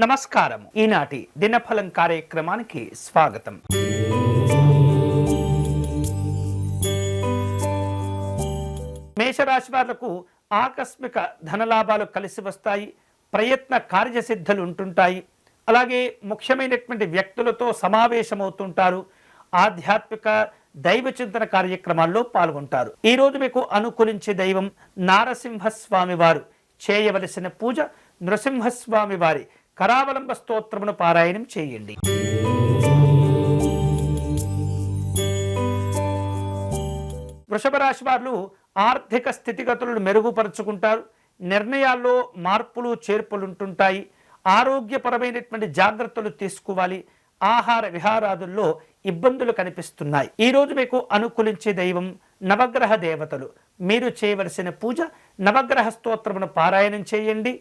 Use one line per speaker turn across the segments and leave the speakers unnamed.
నమస్కారం ఈనాటి దినఫలం కార్యక్రమానికి స్వాగతం. మేషరాశి వాళ్ళకు ఆకస్మిక ధనలాభాలు కలిసి వస్తాయి ప్రయత్న కార్యసిద్ధులు ఉంటుంటాయి. అలాగే ముఖ్యమైనటువంటి వ్యక్తులతో సమావేశమవుతుంటారు. ఆధ్యాత్మిక దైవ చింతన కార్యక్రమాల్లో పాల్గొంటారు. ఈరోజు మీకు అనుకూలించే దైవం నారసింహస్వామి వారు. చేయవలసిన పూజ నృసింహస్వామి వారి కరావలంబ స్తోత్రమును పారాయణం చేయండి. వృషభ రాశి వారు ఆర్థిక స్థితిగతులను మెరుగుపరుచుకుంటారు. నిర్ణయాల్లో మార్పులు చేర్పులు ఉంటుంటాయి ఆరోగ్యపరమైనటువంటి జాగ్రత్తలు తీసుకోవాలి. ఆహార విహారాదుల్లో ఇబ్బందులు కనిపిస్తున్నాయి. ఈ రోజు మీకు అనుకూలించే దైవం నవగ్రహ దేవతలు. మీరు చేయవలసిన పూజ నవగ్రహ స్తోత్రమును పారాయణం చేయండి.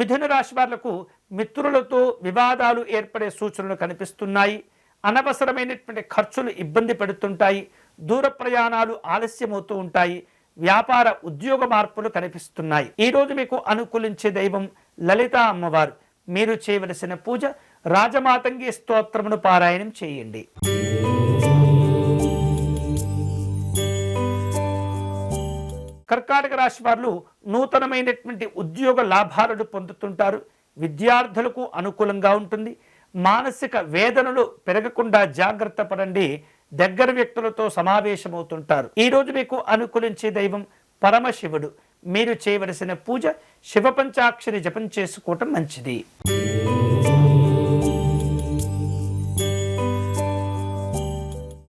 మిథున రాశి వాళ్ళకు మిత్రులతో వివాదాలు ఏర్పడే సూచనలు కనిపిస్తున్నాయి. అనవసరమైనటువంటి ఖర్చులు ఇబ్బంది పెడుతుంటాయి. దూర ప్రయాణాలు ఆలస్యమవుతూ ఉంటాయి. వ్యాపార ఉద్యోగ మార్పులు కనిపిస్తున్నాయి. ఈరోజు మీకు అనుకూలించే దైవం లలిత అమ్మవారు. మీరు చేయవలసిన పూజ రాజమాతంగి స్తోత్రమును పారాయణం చేయండి. కర్కాటక రాశి వారు నూతనమైనటువంటి ఉద్యోగ లాభాలను పొందుతుంటారు. విద్యార్థులకు అనుకూలంగా ఉంటుంది. మానసిక వేదనలు పెరగకుండా జాగ్రత్త పడండి. దగ్గర వ్యక్తులతో సమావేశమవుతుంటారు. ఈ రోజు మీకు అనుకూలించే దైవం పరమశివుడు. మీరు చేయవలసిన పూజ శివ పంచాక్షరి జపం చేసుకోవటం మంచిది.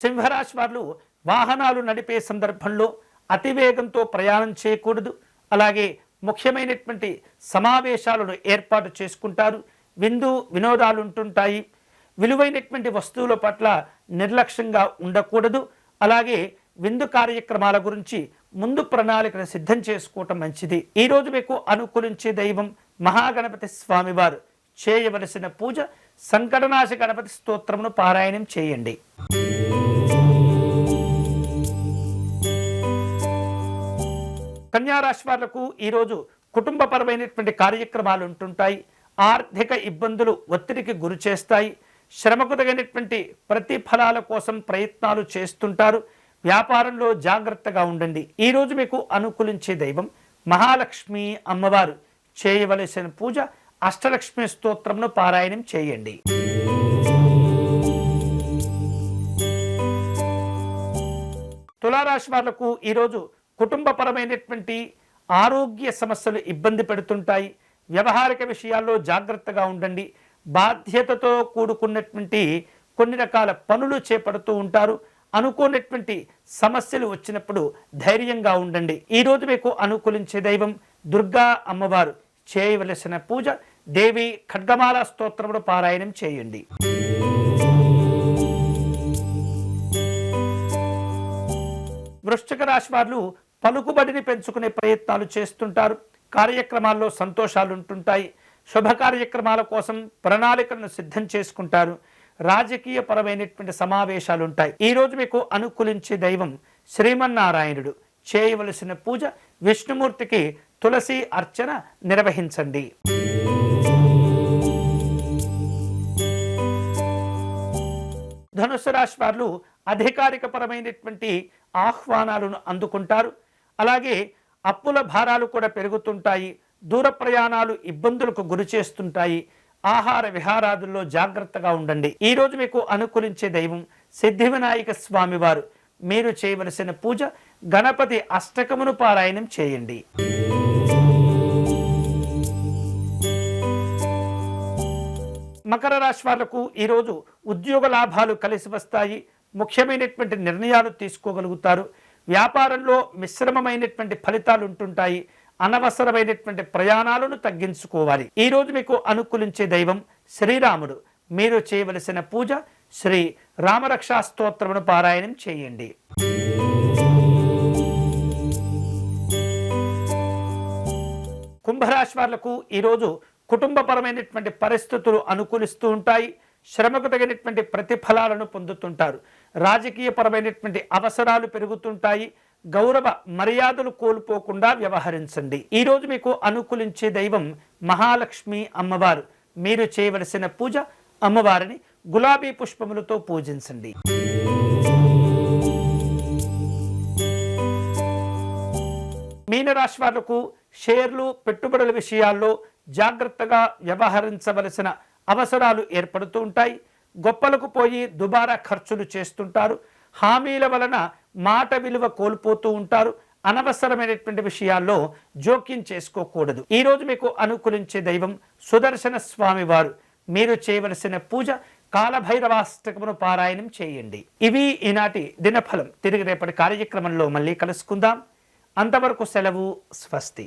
సింహరాశి వారు వాహనాలు నడిపే సందర్భంలో అతివేగంతో ప్రయాణం చేయకూడదు. అలాగే ముఖ్యమైనటువంటి సమావేశాలను ఏర్పాటు చేసుకుంటారు. విందు వినోదాలు ఉంటుంటాయి విలువైనటువంటి వస్తువుల పట్ల నిర్లక్ష్యంగా ఉండకూడదు. అలాగే విందు కార్యక్రమాల గురించి ముందు ప్రణాళికను సిద్ధం చేసుకోవటం మంచిది. ఈరోజు మీకు అనుకూలించే దైవం మహాగణపతి స్వామివారు. చేయవలసిన పూజ సంకటనాశ గణపతి స్తోత్రమును పారాయణం చేయండి. కన్యారాశి వాళ్ళకు ఈరోజు కుటుంబపరమైనటువంటి కార్యక్రమాలు ఉంటుంటాయి. ఆర్థిక ఇబ్బందులు ఒత్తిడికి గురి చేస్తాయి. శ్రమకు తగినటువంటి ప్రతిఫలాల కోసం ప్రయత్నాలు చేస్తుంటారు. వ్యాపారంలో జాగ్రత్తగా ఉండండి. ఈరోజు మీకు అనుకూలించే దైవం మహాలక్ష్మి అమ్మవారు. చేయవలసిన పూజ అష్టలక్ష్మి స్తోత్రంను పారాయణం చేయండి. తులారాశి వాళ్ళకు ఈరోజు కుటుంబపరమైనటువంటి ఆరోగ్య సమస్యలు ఇబ్బంది పెడుతుంటాయి. వ్యవహారిక విషయాల్లో జాగ్రత్తగా ఉండండి. బాధ్యతతో కూడుకున్నటువంటి కొన్ని రకాల పనులు చేపడుతూ ఉంటారు. అనుకోనటువంటి సమస్యలు వచ్చినప్పుడు ధైర్యంగా ఉండండి. ఈరోజు మీకు అనుకూలించే దైవం దుర్గా అమ్మవారు. చేయవలసిన పూజ దేవి ఖడ్గమాల స్తోత్రముడు పారాయణం చేయండి. వృశ్చిక రాశి వారు పలుకుబడిని పెంచుకునే ప్రయత్నాలు చేస్తుంటారు. కార్యక్రమాల్లో సంతోషాలు ఉంటుంటాయి శుభ కార్యక్రమాల కోసం ప్రణాళికలను సిద్ధం చేసుకుంటారు. రాజకీయ పరమైనటువంటి సమావేశాలు ఉంటాయి ఈ రోజు మీకు అనుకూలించే దైవం శ్రీమన్నారాయణుడు. చేయవలసిన పూజ విష్ణుమూర్తికి తులసి అర్చన నిర్వహించండి. ధనుసు రాశి వారు అధికారిక పరమైనటువంటి ఆహ్వానాలను అందుకుంటారు. అలాగే అప్పుల భారాలు కూడా పెరుగుతుంటాయి దూర ప్రయాణాలు ఇబ్బందులకు గురి చేస్తుంటాయి. ఆహార విహారాదుల్లో జాగ్రత్తగా ఉండండి. ఈ రోజు మీకు అనుకూలించే దైవం సిద్ధి వినాయక స్వామివారు. మీరు చేయవలసిన పూజ గణపతి అష్టకమును పారాయణం చేయండి. మకర రాశి వాళ్ళకు ఈరోజు ఉద్యోగ లాభాలు కలిసి వస్తాయి. ముఖ్యమైనటువంటి నిర్ణయాలు తీసుకోగలుగుతారు. వ్యాపారంలో మిశ్రమమైనటువంటి ఫలితాలు ఉంటుంటాయి. అనవసరమైనటువంటి ప్రయాణాలను తగ్గించుకోవాలి. ఈ రోజు మీకు అనుకూలించే దైవం శ్రీరాముడు. మీరు చేయవలసిన పూజ శ్రీ రామరక్షా స్తోత్రమును పారాయణం చేయండి. కుంభరాశి వాళ్ళకు ఈరోజు కుటుంబపరమైనటువంటి పరిస్థితులు అనుకూలిస్తూ ఉంటాయి. శ్రమకు తగినటువంటి ప్రతిఫలాలను పొందుతుంటారు. రాజకీయపరమైనటువంటి అవసరాలు పెరుగుతుంటాయి. గౌరవ మర్యాదలు కోల్పోకుండా వ్యవహరించండి. ఈరోజు మీకు అనుకూలించే దైవం మహాలక్ష్మి అమ్మవారు. మీరు చేయవలసిన పూజ అమ్మవారిని గులాబీ పుష్పములతో పూజించండి. మీనరాశి వాళ్ళకు షేర్లు పెట్టుబడుల విషయాల్లో జాగ్రత్తగా వ్యవహరించవలసిన అవసరాలు ఏర్పడుతూ ఉంటాయి. గొప్పలకు పోయి దుబారా ఖర్చులు చేస్తుంటారు. హామీల వలన మాట విలువ కోల్పోతూ ఉంటారు. అనవసరమైనటువంటి విషయాల్లో జోక్యం చేసుకోకూడదు. ఈరోజు మీకు అనుకూలించే దైవం సుదర్శన స్వామివారు. మీరు చేయవలసిన పూజ కాలభైరవాష్టకమును పారాయణం చేయండి. ఇవి ఈనాటి దినఫలం. తిరిగి రేపటి కార్యక్రమంలో మళ్ళీ కలుసుకుందాం. అంతవరకు సెలవు స్వస్తి.